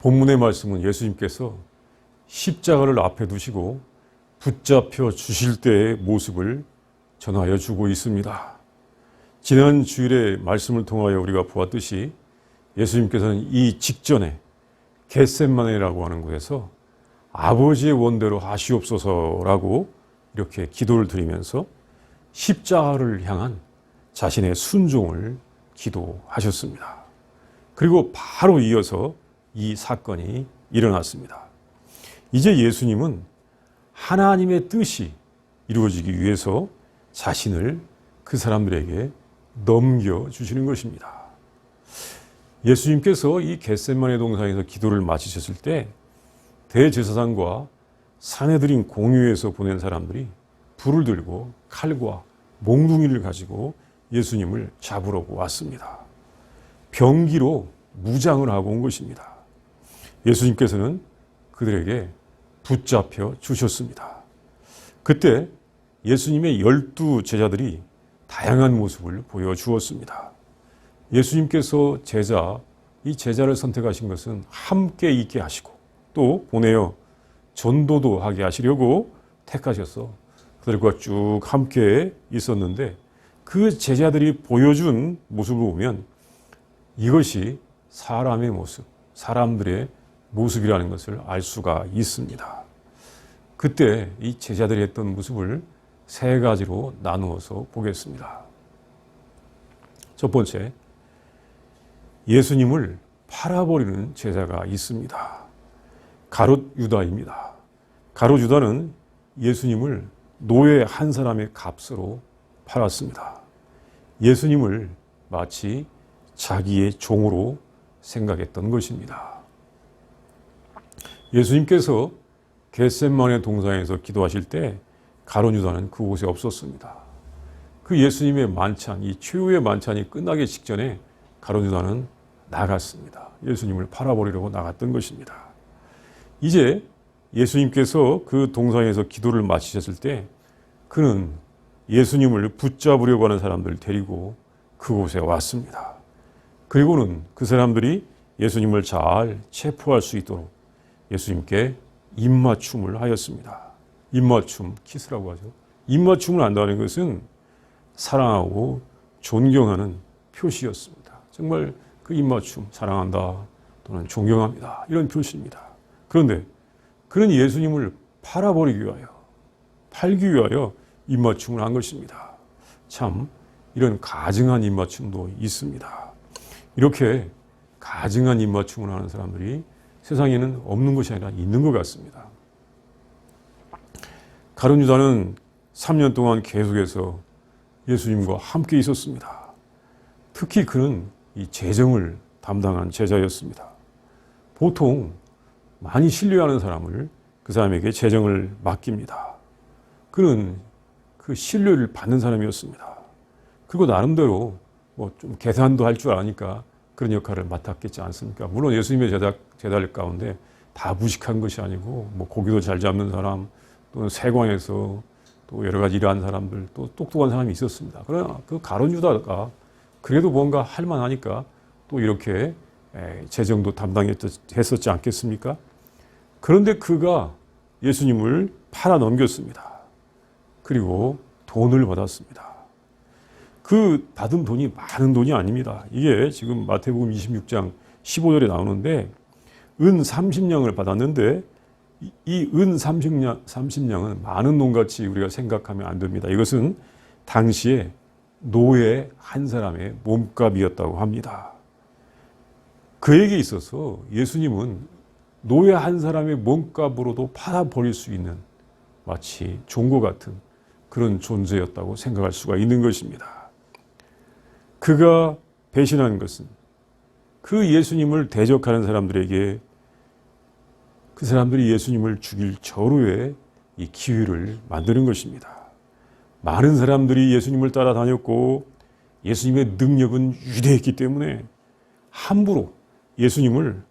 본문의 말씀은 예수님께서 십자가를 앞에 두시고 붙잡혀 주실 때의 모습을 전하여 주고 있습니다. 지난 주일의 말씀을 통하여 우리가 보았듯이 예수님께서는 이 직전에 겟셋마네라고 하는 곳에서 아버지의 원대로 하시옵소서라고 이렇게 기도를 드리면서 십자가를 향한 자신의 순종을 기도하셨습니다. 그리고 바로 이어서 이 사건이 일어났습니다. 이제 예수님은 하나님의 뜻이 이루어지기 위해서 자신을 그 사람들에게 넘겨주시는 것입니다. 예수님께서 이 겟셋만의 동산에서 기도를 마치셨을 때 대제사장과 사내들인 공유에서 보낸 사람들이 불을 들고 칼과 몽둥이를 가지고 예수님을 잡으려고 왔습니다. 병기로 무장을 하고 온 것입니다. 예수님께서는 그들에게 붙잡혀 주셨습니다. 그때 예수님의 열두 제자들이 다양한 모습을 보여주었습니다. 예수님께서 제자, 이 제자를 선택하신 것은 함께 있게 하시고 또 보내어 전도도 하게 하시려고 택하셔서 그들과 쭉 함께 있었는데 그 제자들이 보여준 모습을 보면 이것이 사람의 모습, 사람들의 모습이라는 것을 알 수가 있습니다. 그때 이 제자들이 했던 모습을 세 가지로 나누어서 보겠습니다. 첫 번째, 예수님을 팔아버리는 제자가 있습니다. 가롯 유다입니다. 가롯 유다는 예수님을 노예 한 사람의 값으로 팔았습니다. 예수님을 마치 자기의 종으로 생각했던 것입니다. 예수님께서 겟셋만의 동산에서 기도하실 때 가론 유다는 그곳에 없었습니다. 그 예수님의 만찬, 이 최후의 만찬이 끝나기 직전에 가론 유다는 나갔습니다. 예수님을 팔아버리려고 나갔던 것입니다. 이제 예수님께서 그 동산에서 기도를 마치셨을 때 그는 예수님을 붙잡으려고 하는 사람들을 데리고 그곳에 왔습니다. 그리고는 그 사람들이 예수님을 잘 체포할 수 있도록 예수님께 입맞춤을 하였습니다. 입맞춤, 키스라고 하죠. 입맞춤을 한다는 것은 사랑하고 존경하는 표시였습니다. 정말 그 입맞춤, 사랑한다 또는 존경합니다. 이런 표시입니다. 그런데 그는 예수님을 팔아버리기 위하여, 팔기 위하여 입맞춤을 한 것입니다. 참, 이런 가증한 입맞춤도 있습니다. 이렇게 가증한 입맞춤을 하는 사람들이 세상에는 없는 것이 아니라 있는 것 같습니다. 가룟 유다는 3년 동안 계속해서 예수님과 함께 있었습니다. 특히 그는 이 재정을 담당한 제자였습니다. 보통 많이 신뢰하는 사람을 그 사람에게 재정을 맡깁니다. 그는 그 신뢰를 받는 사람이었습니다. 그리고 나름대로 뭐 좀 계산도 할 줄 아니까 그런 역할을 맡았겠지 않습니까? 물론 예수님의 제자, 제자들 가운데 다 무식한 것이 아니고 뭐 고기도 잘 잡는 사람 또는 세광에서 또 여러 가지 일하는 사람들 또 똑똑한 사람이 있었습니다. 그러나 그 가론 유다가 그래도 뭔가 할 만하니까 또 이렇게 재정도 담당했었지 않겠습니까? 그런데 그가 예수님을 팔아 넘겼습니다. 그리고 돈을 받았습니다. 그 받은 돈이 많은 돈이 아닙니다. 이게 지금 마태복음 26장 15절에 나오는데 은 30냥을 받았는데 이 은 30냥, 30냥은 많은 돈같이 우리가 생각하면 안 됩니다. 이것은 당시에 노예 한 사람의 몸값이었다고 합니다. 그에게 있어서 예수님은 노예 한 사람의 몸값으로도 팔아버릴 수 있는 마치 종과 같은 그런 존재였다고 생각할 수가 있는 것입니다. 그가 배신한 것은 그 예수님을 대적하는 사람들에게 그 사람들이 예수님을 죽일 절호의 이 기회를 만드는 것입니다. 많은 사람들이 예수님을 따라다녔고 예수님의 능력은 위대했기 때문에 함부로 예수님을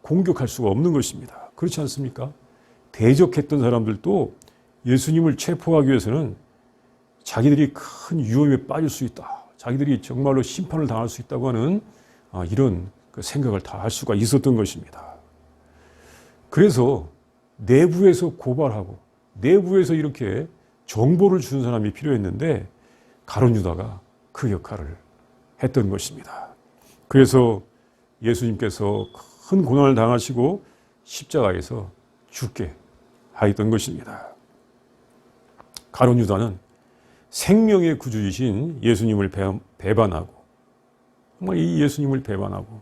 공격할 수가 없는 것입니다. 그렇지 않습니까? 대적했던 사람들도 예수님을 체포하기 위해서는 자기들이 큰 위험에 빠질 수 있다. 자기들이 정말로 심판을 당할 수 있다고 하는 아, 이런 그 생각을 다 할 수가 있었던 것입니다. 그래서 내부에서 고발하고 내부에서 이렇게 정보를 주는 사람이 필요했는데 가론 유다가 그 역할을 했던 것입니다. 그래서 예수님께서 큰 고난을 당하시고 십자가에서 죽게 하였던 것입니다. 가론 유다는 생명의 구주이신 예수님을 배- 배반하고 정말 이 예수님을 배반하고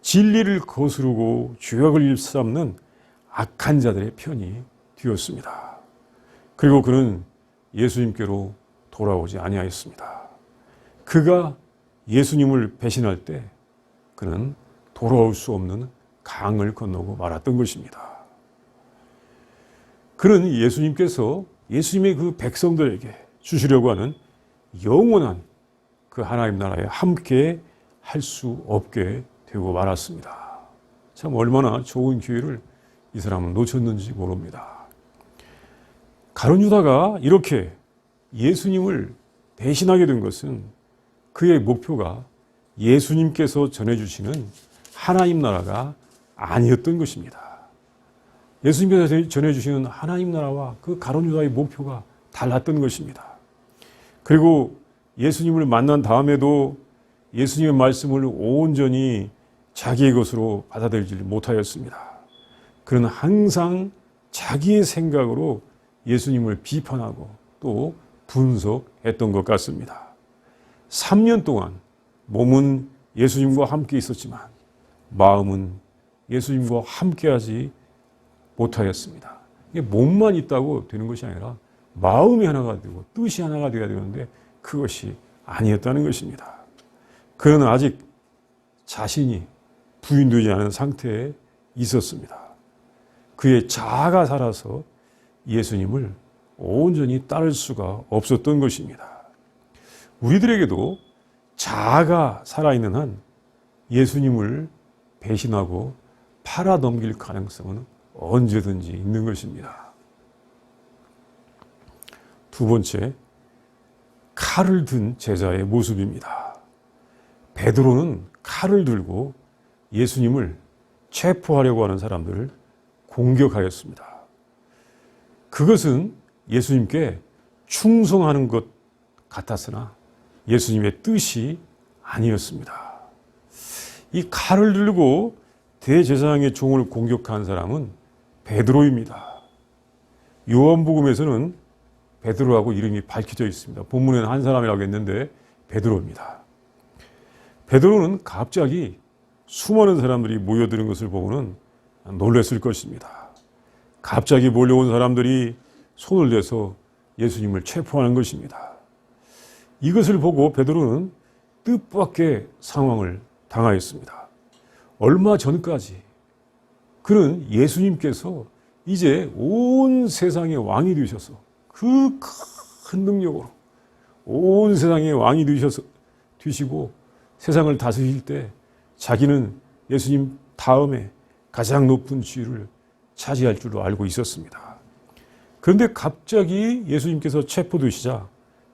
진리를 거스르고 죄악을 일삼는 악한 자들의 편이 되었습니다. 그리고 그는 예수님께로 돌아오지 아니하였습니다. 그가 예수님을 배신할 때 그는 돌아올 수 없는 강을 건너고 말았던 것입니다. 그는 예수님께서 예수님의 그 백성들에게 주시려고 하는 영원한 그 하나님 나라에 함께 할 수 없게 되고 말았습니다. 참 얼마나 좋은 기회를 이 사람은 놓쳤는지 모릅니다. 가론 유다가 이렇게 예수님을 배신하게 된 것은 그의 목표가 예수님께서 전해주시는 하나님 나라가 아니었던 것입니다. 예수님께서 전해주시는 하나님 나라와 그 가론 유다의 목표가 달랐던 것입니다. 그리고 예수님을 만난 다음에도 예수님의 말씀을 온전히 자기의 것으로 받아들이지 못하였습니다. 그는 항상 자기의 생각으로 예수님을 비판하고 또 분석했던 것 같습니다. 3년 동안 몸은 예수님과 함께 있었지만 마음은 예수님과 함께하지 못하였습니다. 몸만 있다고 되는 것이 아니라 마음이 하나가 되고 뜻이 하나가 되어야 되는데 그것이 아니었다는 것입니다. 그는 아직 자신이 부인되지 않은 상태에 있었습니다. 그의 자아가 살아서 예수님을 온전히 따를 수가 없었던 것입니다. 우리들에게도 자아가 살아있는 한 예수님을 배신하고 팔아넘길 가능성은 언제든지 있는 것입니다. 두 번째, 칼을 든 제자의 모습입니다. 베드로는 칼을 들고 예수님을 체포하려고 하는 사람들을 공격하였습니다. 그것은 예수님께 충성하는 것 같았으나 예수님의 뜻이 아니었습니다. 이 칼을 들고 대제사장의 종을 공격한 사람은 베드로입니다. 요한복음에서는 베드로하고 이름이 밝혀져 있습니다. 본문에는 한 사람이라고 했는데 베드로입니다. 베드로는 갑자기 수많은 사람들이 모여드는 것을 보고는 놀랐을 것입니다. 갑자기 몰려온 사람들이 손을 내서 예수님을 체포하는 것입니다. 이것을 보고 베드로는 뜻밖의 상황을 당하였습니다. 얼마 전까지 그는 예수님께서 이제 온 세상의 왕이 되셔서 그 큰 능력으로 온 세상의 왕이 되셔서 되시고 세상을 다스릴 때 자기는 예수님 다음에 가장 높은 지위를 차지할 줄로 알고 있었습니다. 그런데 갑자기 예수님께서 체포되시자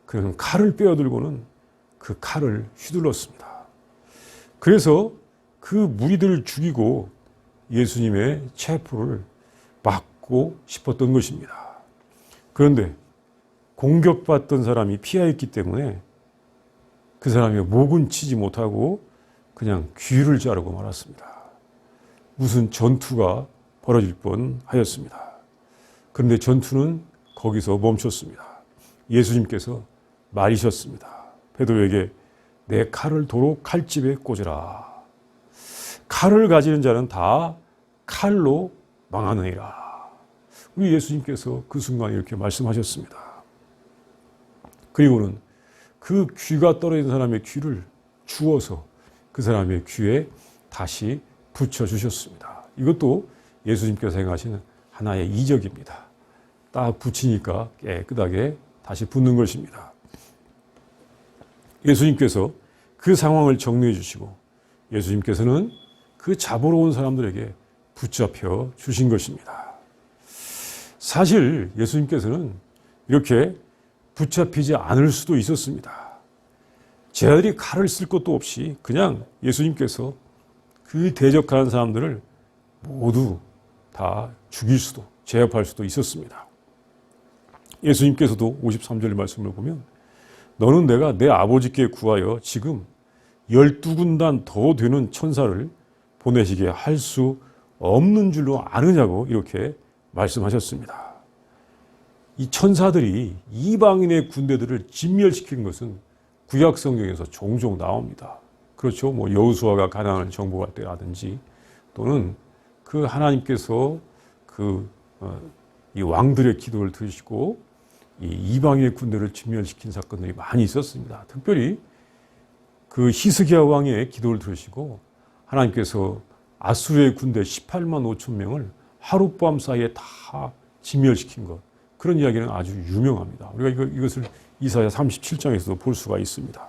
그는 칼을 빼어들고는 그 칼을 휘둘렀습니다. 그래서 그 무리들을 죽이고 예수님의 체포를 막고 싶었던 것입니다. 그런데 공격받던 사람이 피하였기 때문에 그 사람이 목은 치지 못하고 그냥 귀를 자르고 말았습니다. 무슨 전투가 벌어질 뻔 하였습니다. 그런데 전투는 거기서 멈췄습니다. 예수님께서 말이셨습니다. 베드로에게 내 칼을 도로 칼집에 꽂으라. 칼을 가지는 자는 다 칼로 망하느니라. 우리 예수님께서 그 순간 이렇게 말씀하셨습니다. 그리고는 그 귀가 떨어진 사람의 귀를 주어서 그 사람의 귀에 다시 붙여주셨습니다. 이것도 예수님께서 행하시는 하나의 이적입니다. 딱 붙이니까 깨끗하게 다시 붙는 것입니다. 예수님께서 그 상황을 정리해 주시고 예수님께서는 그 잡으러 온 사람들에게 붙잡혀 주신 것입니다. 사실 예수님께서는 이렇게 붙잡히지 않을 수도 있었습니다. 제자들이 칼을 쓸 것도 없이 그냥 예수님께서 그 대적하는 사람들을 모두 다 죽일 수도 제압할 수도 있었습니다. 예수님께서도 53절 말씀을 보면 너는 내가 내 아버지께 구하여 지금 열두 군단 더 되는 천사를 보내시게 할 수 없는 줄로 아느냐고 이렇게 말씀하셨습니다. 이 천사들이 이방인의 군대들을 진멸시킨 것은 구약 성경에서 종종 나옵니다. 그렇죠. 뭐 여호수아가 가나안을 정복할 때라든지 또는 그 하나님께서 그 이 왕들의 기도를 들으시고 이 이방인의 군대를 진멸시킨 사건들이 많이 있었습니다. 특별히 그 히스기야 왕의 기도를 들으시고 하나님께서 아수르의 군대 18만 5천 명을 하룻밤 사이에 다 진멸시킨 것 그런 이야기는 아주 유명합니다. 우리가 이것을 이사야 37장에서도 볼 수가 있습니다.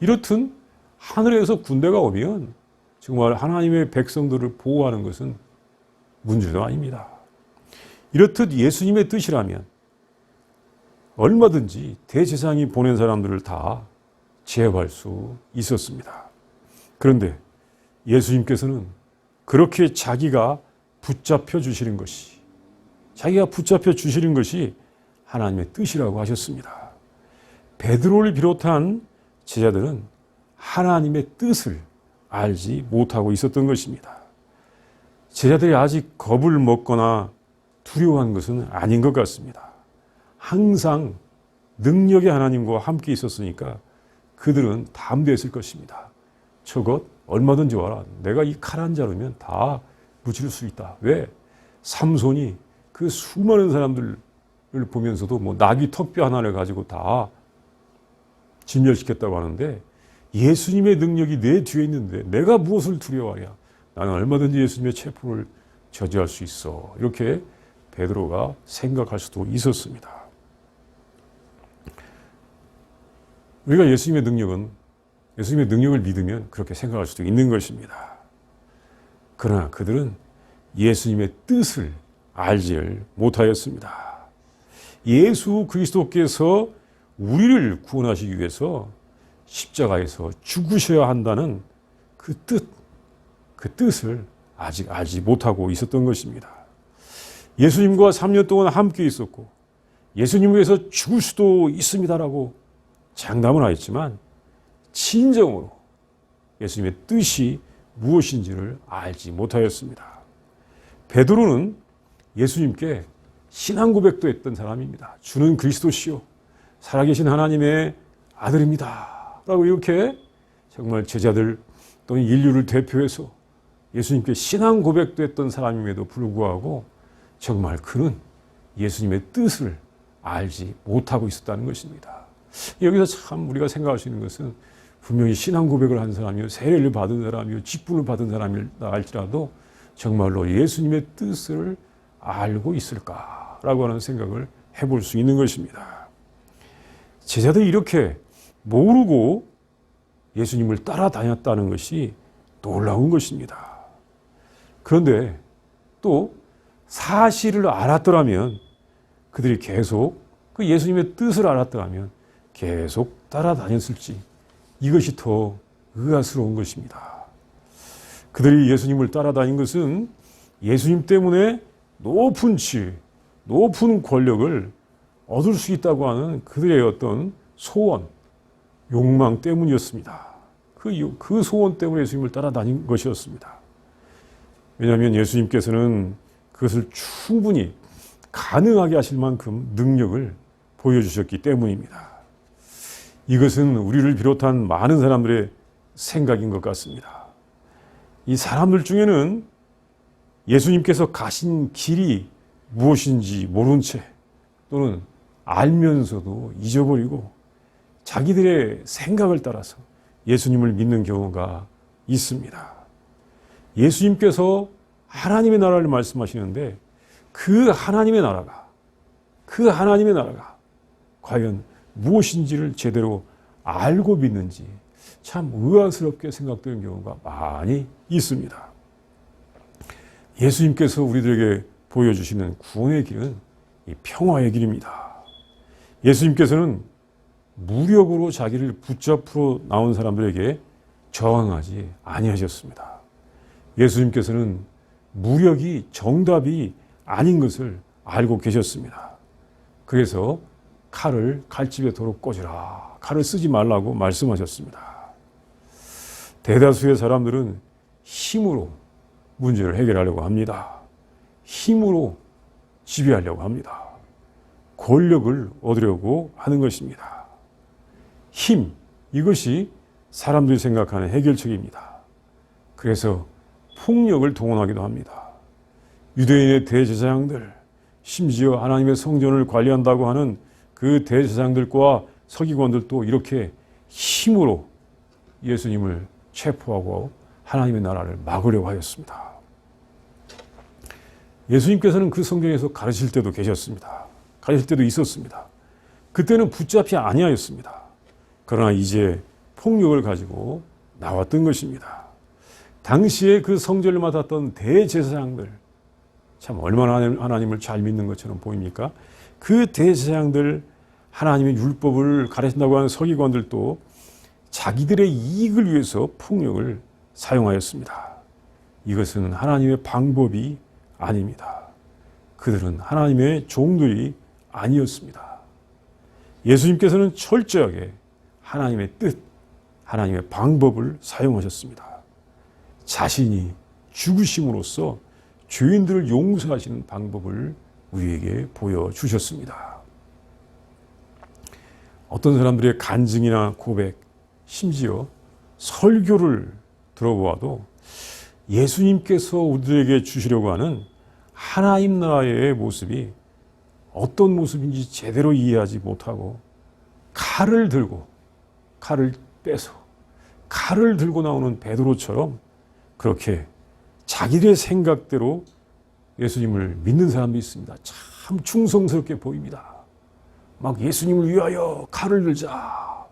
이렇듯 하늘에서 군대가 오면 정말 하나님의 백성들을 보호하는 것은 문제도 아닙니다. 이렇듯 예수님의 뜻이라면 얼마든지 대제사장이 보낸 사람들을 다 제압할 수 있었습니다. 그런데 예수님께서는 그렇게 자기가 붙잡혀 주시는 것이 자기가 붙잡혀 주시는 것이 하나님의 뜻이라고 하셨습니다. 베드로를 비롯한 제자들은 하나님의 뜻을 알지 못하고 있었던 것입니다. 제자들이 아직 겁을 먹거나 두려워한 것은 아닌 것 같습니다. 항상 능력의 하나님과 함께 있었으니까 그들은 담대했을 것입니다. 저것 얼마든지 와라. 내가 이 칼 한 자루면 다 무칠 수 있다. 왜? 삼손이 그 수많은 사람들을 보면서도 뭐 나귀 턱뼈 하나를 가지고 다 진멸시켰다고 하는데 예수님의 능력이 내 뒤에 있는데 내가 무엇을 두려워하랴? 나는 얼마든지 예수님의 체포를 저지할 수 있어. 이렇게 베드로가 생각할 수도 있었습니다. 우리가 예수님의 능력은 예수님의 능력을 믿으면 그렇게 생각할 수도 있는 것입니다. 그러나 그들은 예수님의 뜻을 알지를 못하였습니다. 예수 그리스도께서 우리를 구원하시기 위해서 십자가에서 죽으셔야 한다는 그 뜻, 그 뜻을 아직 알지 못하고 있었던 것입니다. 예수님과 3년 동안 함께 있었고 예수님 위해서 죽을 수도 있습니다라고 장담을 하였지만 진정으로 예수님의 뜻이 무엇인지를 알지 못하였습니다. 베드로는 예수님께 신앙 고백도 했던 사람입니다. 주는 그리스도시요 살아계신 하나님의 아들입니다. 라고 이렇게 정말 제자들 또는 인류를 대표해서 예수님께 신앙 고백도 했던 사람임에도 불구하고 정말 그는 예수님의 뜻을 알지 못하고 있었다는 것입니다. 여기서 참 우리가 생각할 수 있는 것은 분명히 신앙 고백을 한 사람이요, 세례를 받은 사람이요, 직분을 받은 사람이다 할지라도 정말로 예수님의 뜻을 알고 있을까라고 하는 생각을 해볼 수 있는 것입니다. 제자들이 이렇게 모르고 예수님을 따라다녔다는 것이 놀라운 것입니다. 그런데 또 사실을 알았더라면 그들이 계속 그 예수님의 뜻을 알았더라면 계속 따라다녔을지 이것이 더 의아스러운 것입니다. 그들이 예수님을 따라다닌 것은 예수님 때문에 높은 지 높은 권력을 얻을 수 있다고 하는 그들의 어떤 소원, 욕망 때문이었습니다. 그, 그 소원 때문에 예수님을 따라다닌 것이었습니다. 왜냐하면 예수님께서는 그것을 충분히 가능하게 하실 만큼 능력을 보여주셨기 때문입니다. 이것은 우리를 비롯한 많은 사람들의 생각인 것 같습니다. 이 사람들 중에는 예수님께서 가신 길이 무엇인지 모른 채 또는 알면서도 잊어버리고 자기들의 생각을 따라서 예수님을 믿는 경우가 있습니다. 예수님께서 하나님의 나라를 말씀하시는데 그 하나님의 나라가 그 하나님의 나라가 과연 무엇인지를 제대로 알고 믿는지 참 의아스럽게 생각되는 경우가 많이 있습니다. 예수님께서 우리들에게 보여주시는 구원의 길은 이 평화의 길입니다. 예수님께서는 무력으로 자기를 붙잡으러 나온 사람들에게 저항하지 아니하셨습니다. 예수님께서는 무력이 정답이 아닌 것을 알고 계셨습니다. 그래서 칼을 칼집에 도로 꽂으라. 칼을 쓰지 말라고 말씀하셨습니다. 대다수의 사람들은 힘으로 문제를 해결하려고 합니다. 힘으로 지배하려고 합니다. 권력을 얻으려고 하는 것입니다. 힘, 이것이 사람들이 생각하는 해결책입니다. 그래서 폭력을 동원하기도 합니다. 유대인의 대제사장들, 심지어 하나님의 성전을 관리한다고 하는 그 대제사장들과 서기관들도 이렇게 힘으로 예수님을 체포하고 하나님의 나라를 막으려고 하였습니다. 예수님께서는 그 성경에서 가르칠 때도 계셨습니다. 가르칠 때도 있었습니다. 그때는 붙잡히 아니하였습니다. 그러나 이제 폭력을 가지고 나왔던 것입니다. 당시에 그 성전을 맡았던 대제사장들, 참 얼마나 하나님을 잘 믿는 것처럼 보입니까? 그 대제사장들, 하나님의 율법을 가르친다고 하는 서기관들도 자기들의 이익을 위해서 폭력을 사용하였습니다. 이것은 하나님의 방법이 아닙니다. 그들은 하나님의 종들이 아니었습니다. 예수님께서는 철저하게 하나님의 뜻, 하나님의 방법을 사용하셨습니다. 자신이 죽으심으로써 죄인들을 용서하시는 방법을 우리에게 보여주셨습니다. 어떤 사람들의 간증이나 고백, 심지어 설교를 들어보아도 예수님께서 우리들에게 주시려고 하는 하나님 나라의 모습이 어떤 모습인지 제대로 이해하지 못하고 칼을 들고 칼을 빼서 칼을 들고 나오는 베드로처럼 그렇게 자기들의 생각대로 예수님을 믿는 사람도 있습니다. 참 충성스럽게 보입니다. 막 예수님을 위하여 칼을 들자.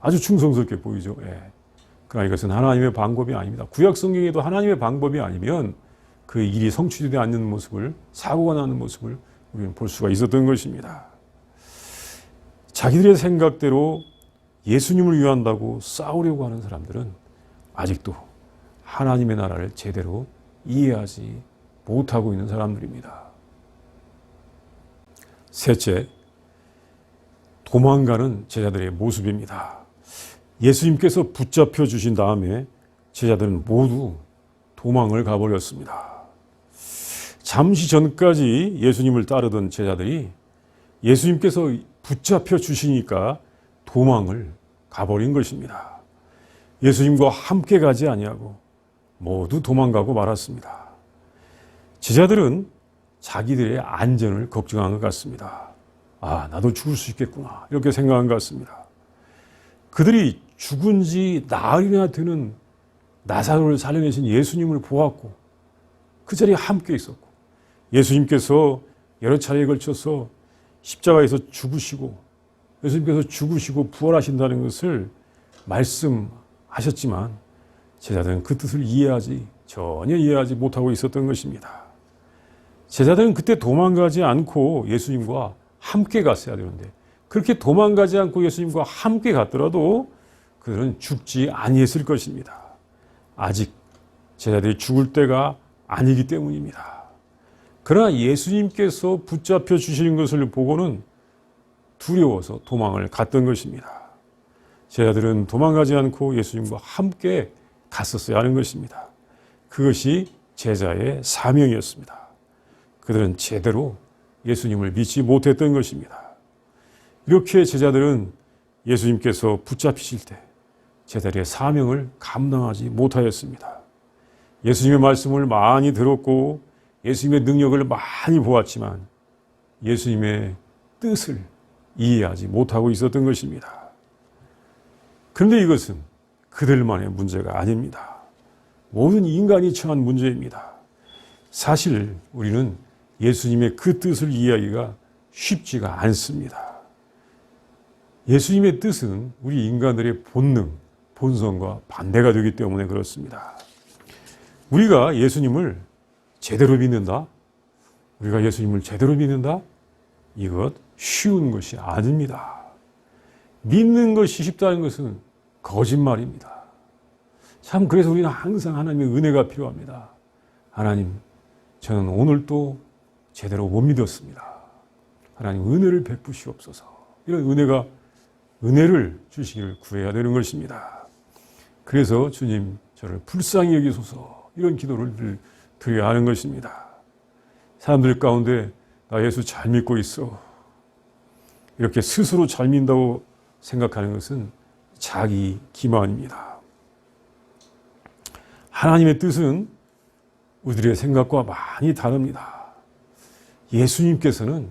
아주 충성스럽게 보이죠. 예. 그러나 이것은 하나님의 방법이 아닙니다. 구약 성경에도 하나님의 방법이 아니면 그 일이 성취되지 않는 모습을 사고가 나는 모습을 우리는 볼 수가 있었던 것입니다. 자기들의 생각대로 예수님을 위한다고 싸우려고 하는 사람들은 아직도 하나님의 나라를 제대로 이해하지 못하고 있는 사람들입니다. 셋째, 도망가는 제자들의 모습입니다. 예수님께서 붙잡혀 주신 다음에 제자들은 모두 도망을 가버렸습니다. 잠시 전까지 예수님을 따르던 제자들이 예수님께서 붙잡혀 주시니까 도망을 가버린 것입니다. 예수님과 함께 가지 아니하고 모두 도망가고 말았습니다. 제자들은 자기들의 안전을 걱정한 것 같습니다. 아, 나도 죽을 수 있겠구나. 이렇게 생각한 것 같습니다. 그들이 죽은 지 나흘이나 되는 나사로를 살려내신 예수님을 보았고 그 자리에 함께 있었고 예수님께서 여러 차례에 걸쳐서 십자가에서 죽으시고 예수님께서 죽으시고 부활하신다는 것을 말씀하셨지만 제자들은 그 뜻을 이해하지 전혀 이해하지 못하고 있었던 것입니다. 제자들은 그때 도망가지 않고 예수님과 함께 갔어야 되는데 그렇게 도망가지 않고 예수님과 함께 갔더라도 그들은 죽지 아니했을 것입니다. 아직 제자들이 죽을 때가 아니기 때문입니다. 그러나 예수님께서 붙잡혀 주시는 것을 보고는 두려워서 도망을 갔던 것입니다. 제자들은 도망가지 않고 예수님과 함께 갔었어야 하는 것입니다. 그것이 제자의 사명이었습니다. 그들은 제대로 예수님을 믿지 못했던 것입니다. 이렇게 제자들은 예수님께서 붙잡히실 때 제자리의 사명을 감당하지 못하였습니다. 예수님의 말씀을 많이 들었고 예수님의 능력을 많이 보았지만 예수님의 뜻을 이해하지 못하고 있었던 것입니다. 그런데 이것은 그들만의 문제가 아닙니다. 모든 인간이 처한 문제입니다. 사실 우리는 예수님의 그 뜻을 이해하기가 쉽지가 않습니다. 예수님의 뜻은 우리 인간들의 본능, 본성과 반대가 되기 때문에 그렇습니다. 우리가 예수님을 제대로 믿는다? 우리가 예수님을 제대로 믿는다? 이것 쉬운 것이 아닙니다. 믿는 것이 쉽다는 것은 거짓말입니다. 참 그래서 우리는 항상 하나님의 은혜가 필요합니다. 하나님, 저는 오늘 또 제대로 못 믿었습니다. 하나님 은혜를 베푸시옵소서. 이런 은혜가 은혜를 주시기를 구해야 되는 것입니다. 그래서 주님 저를 불쌍히 여기소서 이런 기도를 드려야 하는 것입니다. 사람들 가운데 나 예수 잘 믿고 있어. 이렇게 스스로 잘 믿는다고 생각하는 것은 자기 기만입니다. 하나님의 뜻은 우리들의 생각과 많이 다릅니다. 예수님께서는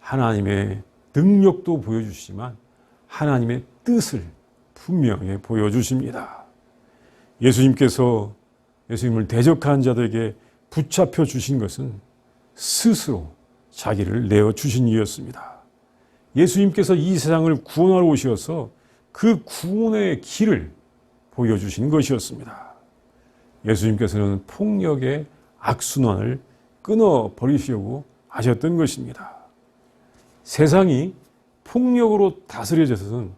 하나님의 능력도 보여주시지만 하나님의 뜻을 분명히 보여주십니다. 예수님께서 예수님을 대적한 자들에게 붙잡혀 주신 것은 스스로 자기를 내어 주신 이였습니다. 예수님께서 이 세상을 구원하러 오셔서 그 구원의 길을 보여주신 것이었습니다. 예수님께서는 폭력의 악순환을 끊어 버리시려고 하셨던 것입니다. 세상이 폭력으로 다스려져서는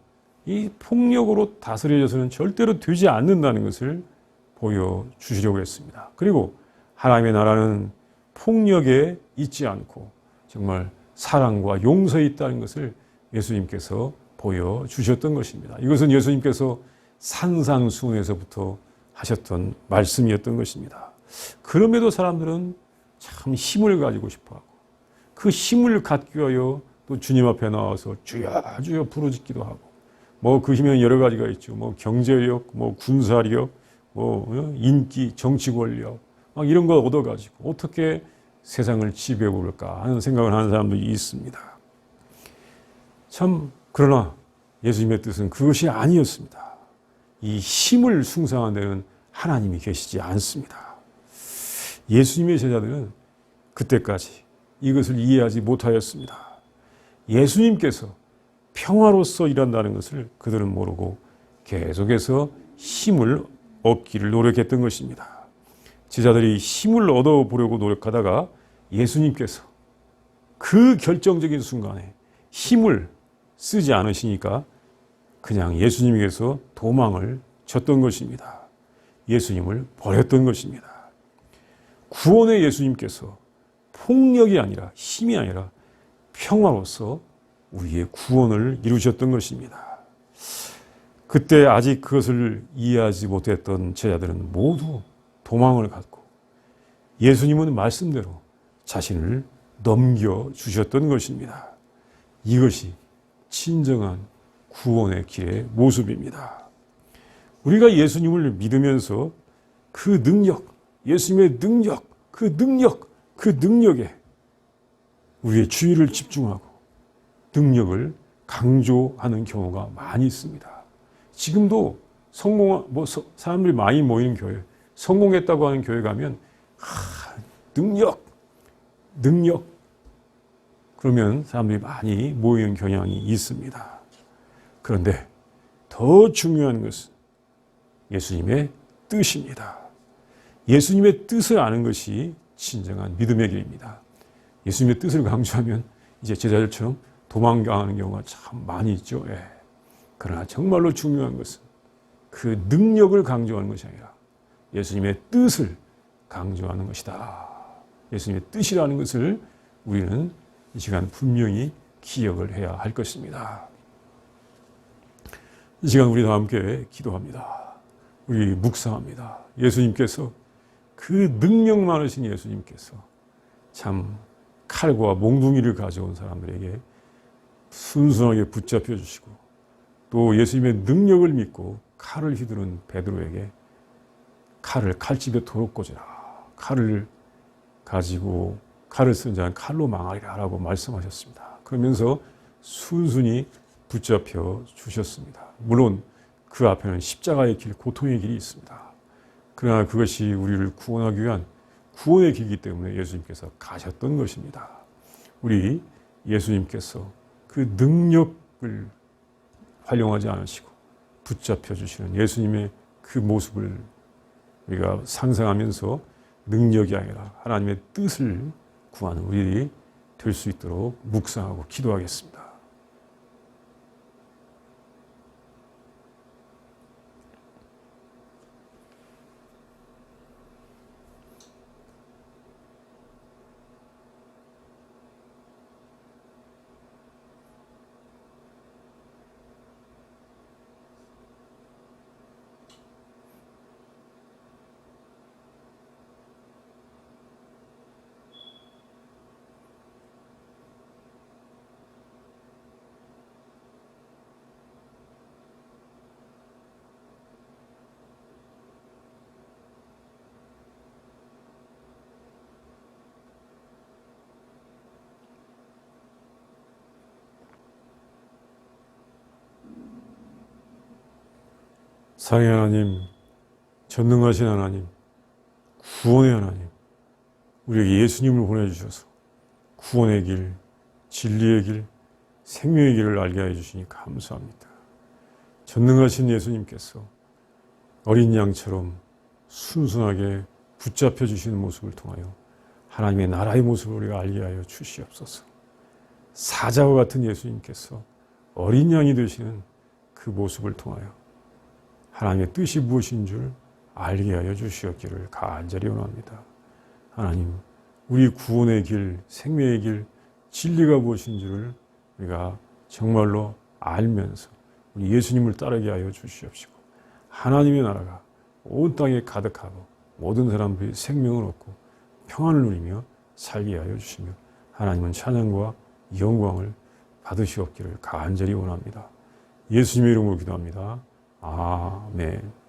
이 폭력으로 다스려져서는 절대로 되지 않는다는 것을 보여주시려고 했습니다. 그리고 하나님의 나라는 폭력에 있지 않고 정말 사랑과 용서에 있다는 것을 예수님께서 보여주셨던 것입니다. 이것은 예수님께서 산상수훈에서부터 하셨던 말씀이었던 것입니다. 그럼에도 사람들은 참 힘을 가지고 싶어 하고 그 힘을 갖기 위하여 또 주님 앞에 나와서 주여 주여 부르짖기도 하고 뭐 그 힘은 여러 가지가 있죠. 뭐 경제력, 뭐 군사력, 뭐 어, 인기, 정치 권력 막 이런 거 얻어가지고 어떻게 세상을 지배해 볼까 하는 생각을 하는 사람도 있습니다. 참 그러나 예수님의 뜻은 그것이 아니었습니다. 이 힘을 숭상한 데는 하나님이 계시지 않습니다. 예수님의 제자들은 그때까지 이것을 이해하지 못하였습니다. 예수님께서 평화로서 일한다는 것을 그들은 모르고 계속해서 힘을 얻기를 노력했던 것입니다. 제자들이 힘을 얻어보려고 노력하다가 예수님께서 그 결정적인 순간에 힘을 쓰지 않으시니까 그냥 예수님께서 도망을 쳤던 것입니다. 예수님을 버렸던 것입니다. 구원의 예수님께서 폭력이 아니라 힘이 아니라 평화로서 우리의 구원을 이루셨던 것입니다. 그때 아직 그것을 이해하지 못했던 제자들은 모두 도망을 갖고 예수님은 말씀대로 자신을 넘겨주셨던 것입니다. 이것이 진정한 구원의 길의 모습입니다. 우리가 예수님을 믿으면서 그 능력, 예수님의 능력, 그 능력, 그 능력에 우리의 주의를 집중하고 능력을 강조하는 경우가 많이 있습니다. 지금도 성공, 뭐, 사람들이 많이 모이는 교회, 성공했다고 하는 교회 가면, 아, 능력, 능력. 그러면 사람들이 많이 모이는 경향이 있습니다. 그런데 더 중요한 것은 예수님의 뜻입니다. 예수님의 뜻을 아는 것이 진정한 믿음의 길입니다. 예수님의 뜻을 강조하면 이제 제자들처럼 도망가는 경우가 참 많이 있죠. 예. 그러나 정말로 중요한 것은 그 능력을 강조하는 것이 아니라 예수님의 뜻을 강조하는 것이다. 예수님의 뜻이라는 것을 우리는 이 시간 분명히 기억을 해야 할 것입니다. 이 시간 우리 다 함께 기도합니다. 우리 묵상합니다. 예수님께서 그 능력 많으신 예수님께서 참 칼과 몽둥이를 가져온 사람들에게 순순하게 붙잡혀 주시고 또 예수님의 능력을 믿고 칼을 휘두른 베드로에게 칼을 칼집에 도록 꽂으라. 칼을 가지고 칼을 쓴 자는 칼로 망하리라 라고 말씀하셨습니다. 그러면서 순순히 붙잡혀 주셨습니다. 물론 그 앞에는 십자가의 길, 고통의 길이 있습니다. 그러나 그것이 우리를 구원하기 위한 구원의 길이기 때문에 예수님께서 가셨던 것입니다. 우리 예수님께서 그 능력을 활용하지 않으시고 붙잡혀 주시는 예수님의 그 모습을 우리가 상상하면서 능력이 아니라 하나님의 뜻을 구하는 우리들이 될수 있도록 묵상하고 기도하겠습니다. 사랑의 하나님, 전능하신 하나님, 구원의 하나님, 우리에게 예수님을 보내주셔서 구원의 길, 진리의 길, 생명의 길을 알게 해 주시니 감사합니다. 전능하신 예수님께서 어린 양처럼 순순하게 붙잡혀 주시는 모습을 통하여 하나님의 나라의 모습을 우리가 알게 하여 주시옵소서. 사자와 같은 예수님께서 어린 양이 되시는 그 모습을 통하여 하나님의 뜻이 무엇인 줄 알게 하여 주시옵기를 간절히 원합니다. 하나님, 우리 구원의 길, 생명의 길, 진리가 무엇인 줄을 우리가 정말로 알면서 우리 예수님을 따르게 하여 주시옵시고 하나님의 나라가 온 땅에 가득하고 모든 사람들이 생명을 얻고 평안을 누리며 살게 하여 주시며 하나님은 찬양과 영광을 받으시옵기를 간절히 원합니다. 예수님의 이름으로 기도합니다. 아멘.